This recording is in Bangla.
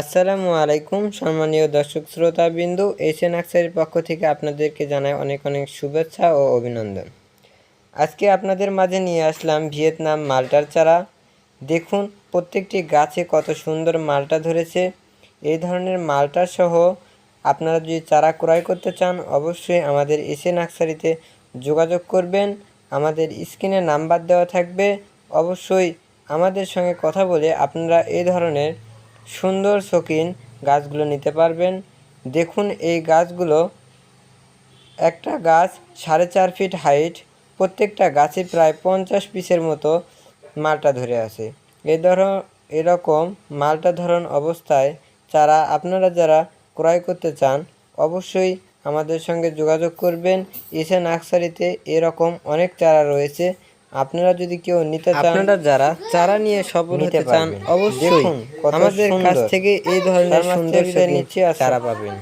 আসসালামু আলাইকুম, সম্মানীয় দর্শক শ্রোতা বিন্দু এসএ নার্সারির পক্ষ থেকে আপনাদেরকে জানাই অনেক অনেক শুভেচ্ছা ও অভিনন্দন। আজকে আপনাদের মাঝে নিয়ে আসলাম ভিয়েতনাম মালটার চারা। দেখুন, প্রত্যেকটি গাছে কত সুন্দর মালটা ধরেছে। এই ধরনের মালটা সহ আপনারা যদি চারা ক্রয় করতে চান, অবশ্যই আমাদের এশিয়ান নার্সারিতে যোগাযোগ করবেন। আমাদের স্ক্রিনে নাম্বার দেওয়া থাকবে। অবশ্যই আমাদের সঙ্গে কথা বলে আপনারা এই ধরনের সুন্দর শৌখিন গাছগুলো নিতে পারবেন। দেখুন এই গাছগুলো, একটা গাছ সাড়ে চার ফিট হাইট, প্রত্যেকটা গাছে প্রায় পঞ্চাশ পিসের মতো মালটা ধরে আছে। এ ধর, এরকম মালটা ধরন অবস্থায় চারা আপনারা যারা ক্রয় করতে চান, অবশ্যই আমাদের সঙ্গে যোগাযোগ করবেন। এসে নার্সারিতে এরকম অনেক চারা রয়েছে। আপনারা যদি কেউ নিতে চান আপনারা যারা চারা নিয়ে সফল হতে চান অবশ্যই আমাদের কাছ থেকে এই ধরনের সুন্দর নিচে চারা পাবেন।